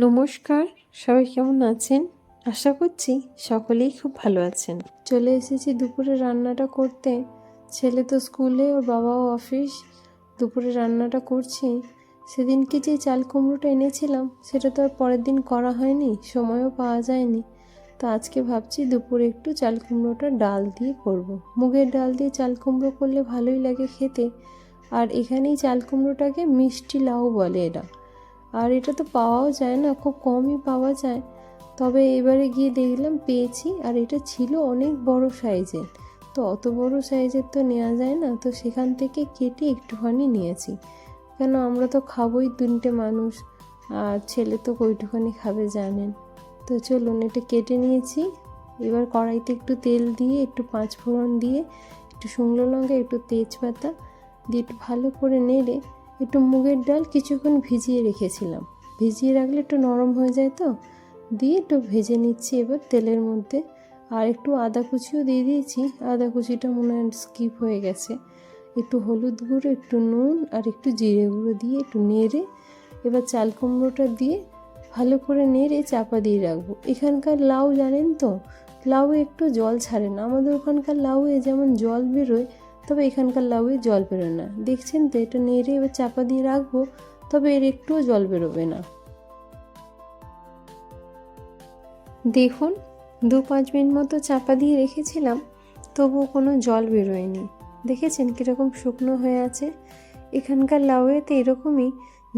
নমস্কার, সবাই কেমন আছেন? আশা করছি সকলেই খুব ভালো আছেন। চলে এসেছি দুপুরে রান্নাটা করতে। ছেলে তো স্কুলে, ওর বাবাও অফিস। দুপুরে রান্নাটা করছি। সেদিনকে যে চাল কুমড়োটা এনেছিলাম, সেটা তো আর পরের দিন করা হয়নি, সময়ও পাওয়া যায়নি। তো আজকে ভাবছি দুপুরে একটু চাল কুমড়োটা ডাল দিয়ে করব। মুগের ডাল দিয়ে চাল কুমড়ো করলে ভালোই লাগে খেতে। আর এখানেই চাল কুমড়োটাকে মিষ্টি লাউ বলে এরা। আর এটা তো পাওয়াও যায় না, খুব কমই পাওয়া যায়। তবে এবারে গিয়ে দেখলাম পেয়েছি, আর এটা ছিল অনেক বড় সাইজের। তো অত বড় সাইজের তো নেওয়া যায় না, তো সেখান থেকে কেটে একটুখানি নিয়েছি। কেন আমরা তো খাবোই তিনটে মানুষ, আর ছেলে তো কইটুখানি খাবে জানেন। তো চলুন এটা কেটে নিয়েছি, এবার কড়াইতে একটু তেল দিয়ে, একটু পাঁচ ফোড়ন দিয়ে, একটু শুকনো লঙ্কা, একটু তেজপাতা দিয়ে একটু ভালো করে নেড়ে একটু মুগের ডাল কিছুক্ষণ ভিজিয়ে রেখেছিলাম। ভিজিয়ে রাখলে একটু নরম হয়ে যায় তো। দিয়ে একটু ভেজে নিচ্ছি এবার তেলের মধ্যে। আর একটু আদা কুচিও দিয়ে দিয়েছি। আদা কুচিটা মনে হয় স্কিপ হয়ে গেছে। একটু হলুদ গুঁড়ো, একটু নুন আর একটু জিরে গুঁড়ো দিয়ে একটু নেড়ে এবার চাল কুমড়োটা দিয়ে ভালো করে নেড়ে চাপা দিয়ে রাখব। এখানকার লাউ জানেন তো? লাউ একটু জল ছাড়ে না। আমাদের ওখানকার লাউয়ে যেমন জল বেরোয় তবে এখানকার লাউয়ে জল বেরোয় না। দেখছেন তো, এটা নেড়ে এবার চাপা দিয়ে রাখব, তবে এর একটুও জল বেরোবে না। দেখুন, দু পাঁচ মিনিট মতো চাপা দিয়ে রেখেছিলাম, তবুও কোনো জল বেরোয়নি। দেখেছেন কীরকম শুকনো হয়ে আছে? এখানকার লাউয়েতে এরকমই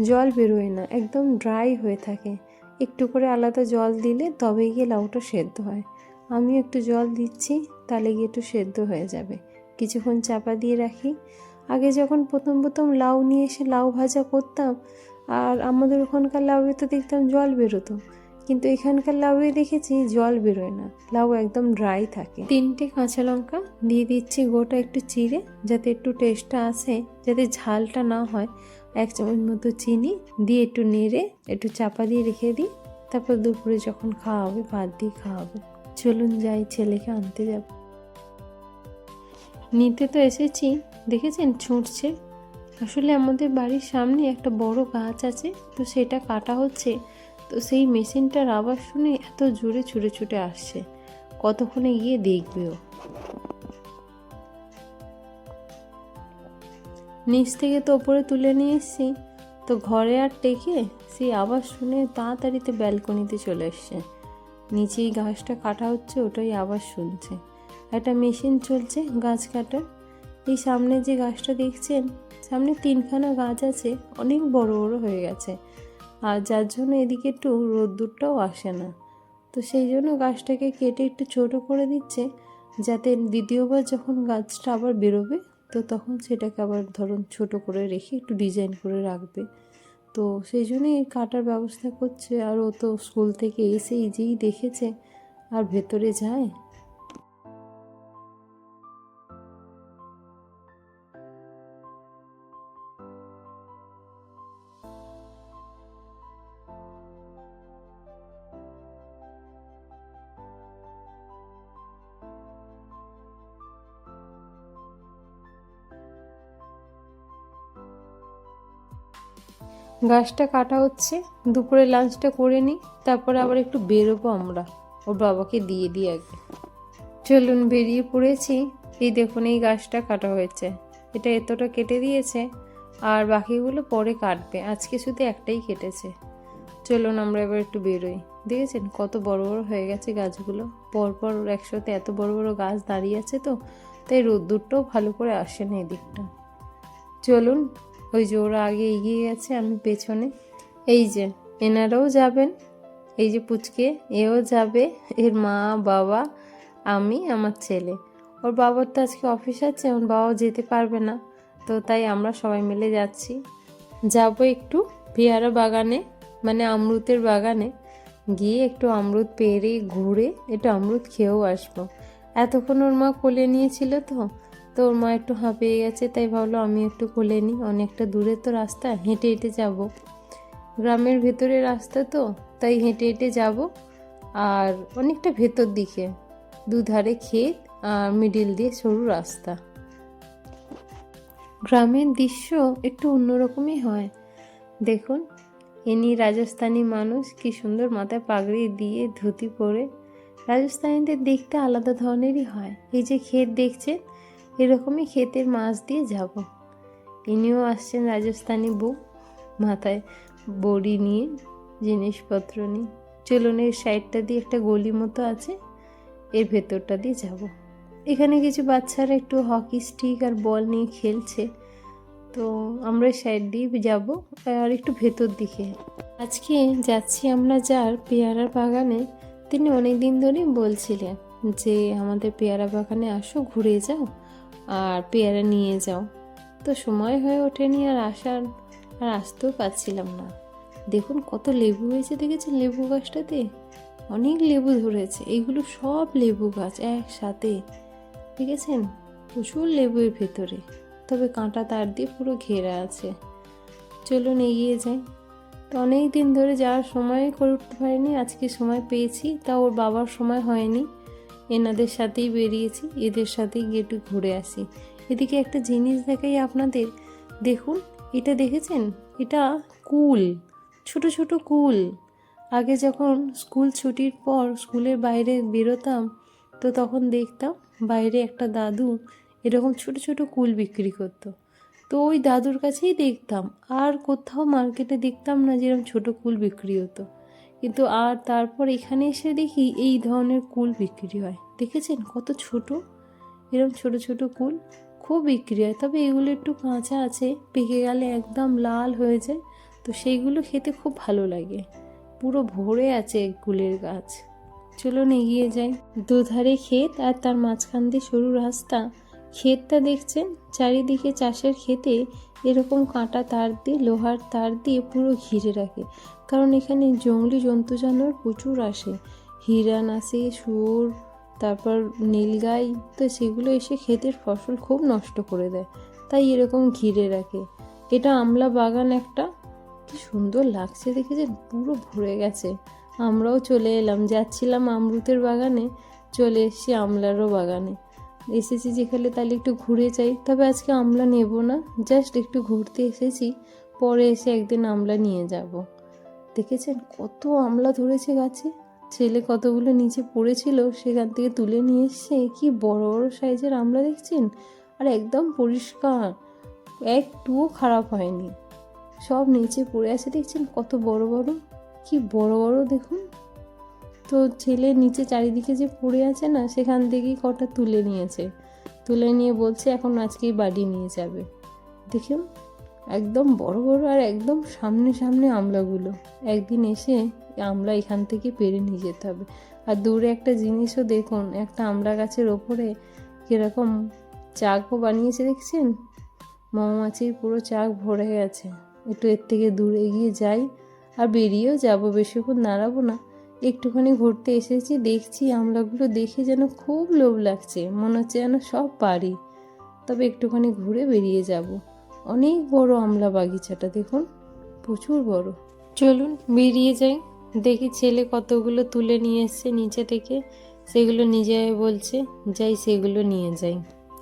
জল বেরোয় না, একদম ড্রাই হয়ে থাকে। একটু করে আলাদা জল দিলে তবেই গিয়ে লাউটা সেদ্ধ হয়। আমিও একটু জল দিচ্ছি, তাহলে গিয়ে একটু সেদ্ধ হয়ে যাবে। কিছুক্ষণ চাপা দিয়ে রাখি। আগে যখন প্রথম প্রথম লাউ নিয়ে এসে লাউ ভাজা করতাম, আর আমাদের ওখানকার লাউয়ে তো দেখতাম জল বেরোতো। কিন্তু এখানকার লাউয়ে দেখেছি জল বেরোয় না। লাউ একদম ড্রাই থাকে। তিনটে কাঁচা লঙ্কা দিয়ে দিচ্ছি গোটা একটু চিড়ে, যাতে একটু টেস্টটা আসে, যাতে ঝালটা না হয়। এক চামচ মতো চিনি দিয়ে একটু নেড়ে, একটু চাপা দিয়ে রেখে দিই। তারপর দুপুরে যখন খাওয়া হবে, ভাত দিয়ে খাওয়া হবে। চলুন যাই, ছেলেকে আনতে যাব। নিতে তো এসেছি, দেখেছেন ছুটছে। আসলে আমাদের বাড়ির সামনে একটা বড় গাছ আছে, তো সেটা কাটা হচ্ছে। তো সেই মেশিনটার আওয়াজ শুনে এত জোরে ছুটে ছুটে আসছে। কতক্ষণে গিয়ে দেখবেও নিচ থেকে তো ওপরে তুলে নিয়ে এসছি, তো ঘরে আর টেকে সেই আওয়াজ শুনে তাড়াতাড়িতে ব্যালকনিতে চলে এসছে। নিচেই গাছটা কাটা হচ্ছে, ওটাই আওয়াজ শুনছে। একটা মেশিন চলছে গাছ কাটার। এই সামনে যে গাছটা দেখছেন, সামনে তিনখানা গাছ আছে, অনেক বড় বড় হয়ে গেছে। আর যার জন্য এদিকে একটু রোদ্দুরটাও আসে না। তো সেই জন্য গাছটাকে কেটে একটু ছোট করে দিচ্ছে, যাতে দ্বিতীয়বার যখন গাছটা আবার বেরোবে, তো তখন সেটাকে আবার ধরুন ছোট করে রেখে একটু ডিজাইন করে রাখবে। তো সেই জন্যই কাটার ব্যবস্থা করছে, আর ও তো স্কুল থেকে এসেই যেই দেখেছে, আর ভেতরে যায়। গাছটা কাটা হচ্ছে, দুপুরে লাঞ্চটা করে নিই, তারপরে আবার একটু বেরোবো আমরা। ওর বাবাকে দিয়ে দিই আগে। চলুন বেরিয়ে পড়েছি। এই দেখুন, এই গাছটা কাটা হয়েছে। এটা এতটা কেটে দিয়েছে, আর বাকিগুলো পরে কাটবে। আজকে শুধু একটাই কেটেছে। চলুন আমরা এবার একটু বেরোই। দেখেছেন কত বড় বড় হয়ে গেছে গাছগুলো? পরপর একসাথে এত বড় বড় গাছ দাঁড়িয়ে আছে তো, তাই রোদ্দুরটাও ভালো করে আসে না এদিকটা। চলুন ওই যে ওরা আগে এগিয়ে গেছে, আমি পেছনে। এই যে, এনারাও যাবেন। এই যে পুচকে, এও যাবে। এর মা, বাবা, আমি, আমার ছেলে। ওর বাবার তো আজকে অফিস আছে ওর বাবাও যেতে পারবে না। তো তাই আমরা সবাই মিলে যাচ্ছি। যাব একটু পেয়ারা বাগানে মানে আমরুতের বাগানে। গিয়ে একটু আমরুত পেরে ঘুরে, একটু আমরুত খেয়েও আসব। এতক্ষণ ওর মা কোলে নিয়েছিল তো তো ওর মা একটু হাঁপিয়ে গেছে, তাই ভাবলো আমি একটু খুলে নিই। অনেকটা দূরে তো রাস্তা, হেঁটে হেঁটে যাব। গ্রামের ভেতরে রাস্তা তো, তাই হেঁটে হেঁটে যাব। আর অনেকটা ভেতর দিকে, দুধারে ক্ষেত আর মিডিল দিয়ে সরু রাস্তা। গ্রামের দৃশ্য একটু অন্যরকমই হয়। দেখুন, এনি রাজস্থানী মানুষ কি সুন্দর মাথায় পাগড়ি দিয়ে ধুতি পরে। রাজস্থানীদের দেখতে আলাদা ধরনেরই হয়। এই যে ক্ষেত দেখছেন এরকমই ক্ষেতের মাছ দিয়ে যাব। ইনিও আসছেন রাজস্থানি বউ মাথায় বড়ি নিয়ে, জিনিসপত্র নিয়ে। চলুন, এর সাইডটা দিয়ে একটা গলি মতো আছে, এর ভেতরটা দিয়ে যাব। এখানে কিছু বাচ্চারা একটু হকি স্টিক আর বল নিয়ে খেলছে। তো আমরা সাইড দিয়ে যাব, আর একটু ভেতর দিকে। আজকে যাচ্ছি আমরা যার পেয়ারার বাগানে। তিনি অনেক দিন ধরেই বলছিলেন যে, আমাদের পেয়ারা বাগানে আসো, ঘুরে যাও। আর পেয়ারা নিয়ে যাও। তো সময় হয়ে ওঠেনি আর আসার, আর আসতেও পারছিলাম না। দেখুন কত লেবু হয়েছে, দেখেছেন লেবু গাছটাতে? অনেক লেবু ধরেছে, এইগুলো সব লেবু গাছ একসাথে, দেখেছেন? প্রচুর লেবুর ভেতরে, তবে কাঁটা তার দিয়ে পুরো ঘেরা আছে। চলুন এগিয়ে যাই। তো অনেক দিন ধরে যাওয়ার সময় করে উঠতে পারিনি, আজকে সময় পেয়েছি তা ওর বাবার সময় হয়নি। এনাদের সাথেই বেরিয়েছি, এদের সাথেই গিয়ে একটু ঘুরে আসি। এদিকে একটা জিনিস দেখাই আপনাদের। দেখুন, এটা দেখেছেন? এটা কুল, ছোট ছোট কুল। আগে যখন স্কুল ছুটির পর স্কুলের বাইরে বেরোতাম, তো তখন দেখতাম বাইরে একটা দাদু এরকম ছোট ছোট কুল বিক্রি করতো। তো ওই দাদুর কাছেই দেখতাম। আর কোথাও মার্কেটে দেখতাম না যেরকম ছোট কুল বিক্রি হতো। কিন্তু আর তারপর এখানে এসে দেখি এই ধরনের কুল বিক্রি হয়। দেখেছেন কত ছোট? এরকম ছোট ছোট কুল খুব বিক্রি হয়। তবে এগুলো একটু কাঁচা আছে, পেকে গেলে একদম লাল হয়ে যায়। তো সেইগুলো খেতে খুব ভালো লাগে। পুরো ভরে আছে কুলের গাছ। চলুন এগিয়ে যাই। দুধারে ক্ষেত আর তার মাঝখান দিয়ে সরু রাস্তা। ক্ষেতটা দেখছেন? চারিদিকে চাষের ক্ষেতে এরকম কাঁটা তার দিয়ে, লোহার তার দিয়ে পুরো ঘিরে রাখে। কারণ এখানে জঙ্গলি জন্তু জানোয়ার প্রচুর আসে। হিরান আসে, শুয়োর, তারপর নীলগাই তো সেগুলো এসে ক্ষেতের ফসল খুব নষ্ট করে দেয়। তাই এরকম ঘিরে রাখে। এটা আমলা বাগান একটা। কি সুন্দর লাগছে দেখে যে পুরো ভরে গেছে। আমরাও চলে এলাম, যাচ্ছিলাম আমরুতের বাগানে, চলে এসেছি আমলারও বাগানে। এসেছি যেখানে তাহলে একটু ঘুরে যাই। তবে আজকে আমলা নেব না জাস্ট একটু ঘুরতে এসেছি, পরে এসে একদিন আমলা নিয়ে যাব। দেখেছেন কত আমলা ধরেছে গাছে? ছেলে কতগুলো নিচে পড়েছিল, সেখান থেকে তুলে নিয়ে এসছে কি বড় বড় সাইজের আমলা দেখছেন? আর একদম পরিষ্কার, একটুও খারাপ হয়নি। সব নিচে পড়ে আছে, দেখছেন কত বড় বড়? কি বড় বড় দেখুন। তো ছেলে নিচে চারিদিকে যে পড়ে আছে না, সেখান থেকেই কটা তুলে নিয়েছে। তুলে নিয়ে বলছে, এখন আজকেই বাড়ি নিয়ে যাবে। দেখুন একদম বড় বড় আর একদম সামনে সামনে আমলাগুলো। একদিন এসে আমলা এখান থেকে পেরে নিয়ে যেতে হবে। আর দূরে একটা জিনিসও দেখুন, একটা আমলা গাছের ওপরে কীরকম চাকও বানিয়েছে, দেখছেন? মৌমাছির পুরো চাক ভরে গেছে। একটু এর থেকে দূরে গিয়ে যাই, আর বেরিয়েও যাব, বেশিক্ষণ দাঁড়াবো না। একটুখানি ঘুরতে এসেছি, দেখছি আমলাগুলো দেখে যেন খুব লোভ লাগছে, মনে হচ্ছে যেন সব পারি তবে একটুখানি ঘুরে বেরিয়ে যাব। অনেক বড় আমলা বাগিচাটা, দেখুন, প্রচুর বড়। চলুন, বেরিয়ে যাই। দেখি ছেলে কতগুলো তুলে নিয়ে এসছে নিচে থেকে। সেগুলো নিজে বলছে, যাই সেগুলো নিয়ে যাই।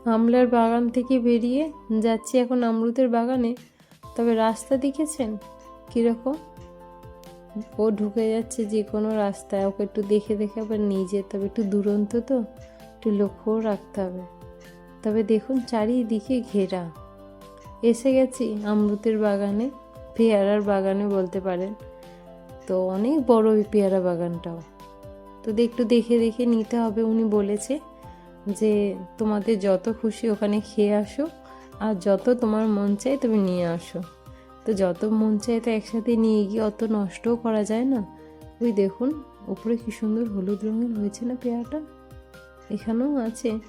আমলার বাগান থেকে বেরিয়ে যাচ্ছি এখন আমরুতের বাগানে। তবে রাস্তা দেখেছেন? কীরকম? ও ঢুকে যাচ্ছে যে কোনো রাস্তায়, ওকে একটু দেখে দেখে আবার নিয়ে যেতে হবে। একটু দুরন্ত তো, একটু লক্ষ্যও রাখতে হবে। তবে দেখুন, চারিদিকে ঘেরা। এসে গেছি আমরুতের বাগানে, পেয়ারার বাগানে বলতে পারেন। তো অনেক বড় ওই পেয়ারা বাগানটাও। তো একটু দেখে দেখে নিতে হবে। উনি বলেছে যে, তোমাদের যত খুশি ওখানে খেয়ে আসো, আর যত তোমার মন চায় তুমি নিয়ে আসো। তো যত মন চায় তো একসাথে নিয়ে গিয়ে অত নষ্টও করা যায় না। ওই দেখুন ওপরে কি সুন্দর হলুদ রঙের হয়েছে না পেয়ারাটা? এখানেও আছে।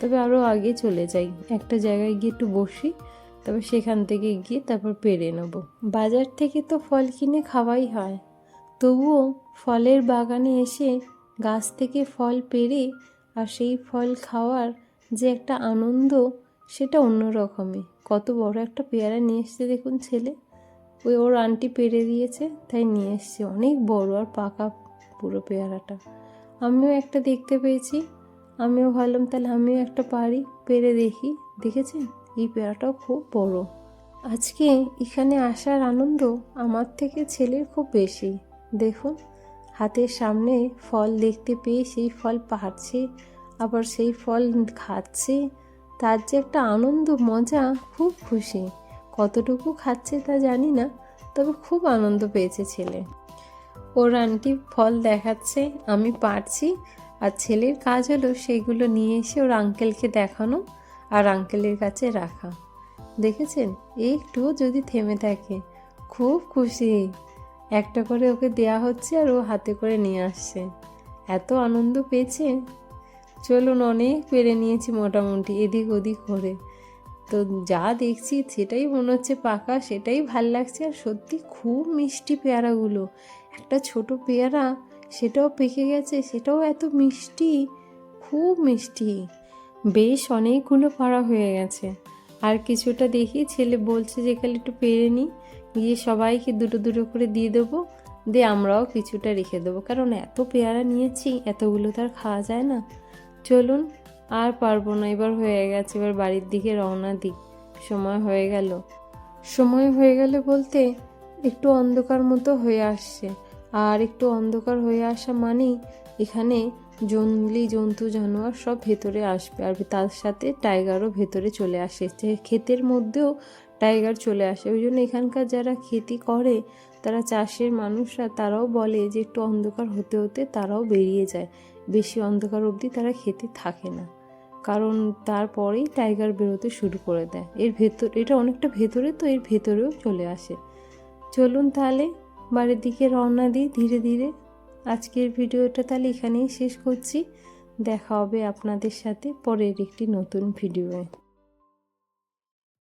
তবে আরও আগে চলে যাই। একটা জায়গায় গিয়ে একটু বসি তবে সেখান থেকে গিয়ে তারপর পেরে নেব। বাজার থেকে তো ফল কিনে খাওয়াই হয়। তবুও ফলের বাগানে এসে গাছ থেকে ফল পেরে আর সেই ফল খাওয়ার যে একটা আনন্দ, সেটা অন্য রকমই কত বড় একটা পেয়ারা নিয়ে এসছে দেখুন ছেলে। ওই ওর আন্টি পেরে দিয়েছে, তাই নিয়ে এসছে। অনেক বড় আর পাকা পুরো পেয়ারাটা। আমিও একটা দেখতে পেয়েছি। আমিও ভাবলাম তাহলে আমিও একটা পারি, পেরে দেখি। দেখেছেন? এই পেয়ারাটাও খুব বড়। আজকে এখানে আসার আনন্দ আমার থেকে ছেলের খুব বেশি। দেখুন, হাতের সামনে ফল দেখতে পেয়ে সেই ফল পাড়ছে, আবার সেই ফল খাচ্ছে। তার যে একটা আনন্দ, মজা, খুব খুশি। কতটুকু খাচ্ছে তা জানি না, তবে খুব আনন্দ পেয়েছে ছেলে। ওর আন্টি ফল দেখাচ্ছে, আমি পারছি। আর ছেলের কাজ হলো সেইগুলো নিয়ে এসে ওর আঙ্কেলকে দেখানো আর আঙ্কেলের কাছে রাখা। দেখেছেন? একটুও যদি থেমে থাকে, খুব খুশি। একটা করে ওকে দেয়া হচ্ছে আর ও হাতে করে নিয়ে আসছে। এত আনন্দ পেয়েছে চলুন, অনেক পেরে নিয়েছি মোটামুটি, এদিক ওদিক করে। তো যা দেখছি সেটাই মনে হচ্ছে পাকা, সেটাই ভালো লাগছে। আর সত্যি খুব মিষ্টি পেয়ারাগুলো। একটা ছোট পেয়ারা, সেটাও পেকে গেছে, সেটাও এত মিষ্টি, খুব মিষ্টি। বেশ অনেকগুলো পাড়া হয়ে গেছে। আর কিছুটা দেখি, ছেলে বলছে যে কাল একটু পেরে নিই গিয়ে সবাইকে দুটো দুটো করে দিয়ে দেবো। দিয়ে আমরাও কিছুটা রেখে দেবো। কারণ এত পেয়ারা নিয়েছি, এতগুলো তো আর খাওয়া যায় না। চলুন, আর পারব না। এবার হয়ে গেছে, এবার বাড়ির দিকে রওনা দিই। সময় হয়ে গেল। সময় হয়ে গেলে বলতে একটু অন্ধকার মতো হয়ে আসছে। আর একটু অন্ধকার হয়ে আসা মানেই এখানে জঙ্গলি জন্তু জানোয়ার সব ভেতরে আসবে। আর তার সাথে টাইগারও ভেতরে চলে আসে। ক্ষেতের মধ্যেও টাইগার চলে আসে। ওই জন্য এখানকার যারা খেতি করে তারা চাষের মানুষরা তারাও বলে যে একটু অন্ধকার হতে হতে তারাও বেরিয়ে যায়। বেশি অন্ধকার অবধি তারা খেতে থাকে না। কারণ তারপরেই টাইগার বেরোতে শুরু করে দেয়। এর ভেতর, এটা অনেকটা ভেতরে তো, এর ভেতরেও চলে আসে। চলুন তাহলে বাড়ির দিকে রওনা দিই ধীরে ধীরে। আজকের ভিডিওটা তাহলে এখানেই শেষ করছি। দেখা হবে আপনাদের সাথে পরের একটি নতুন ভিডিওয়ে।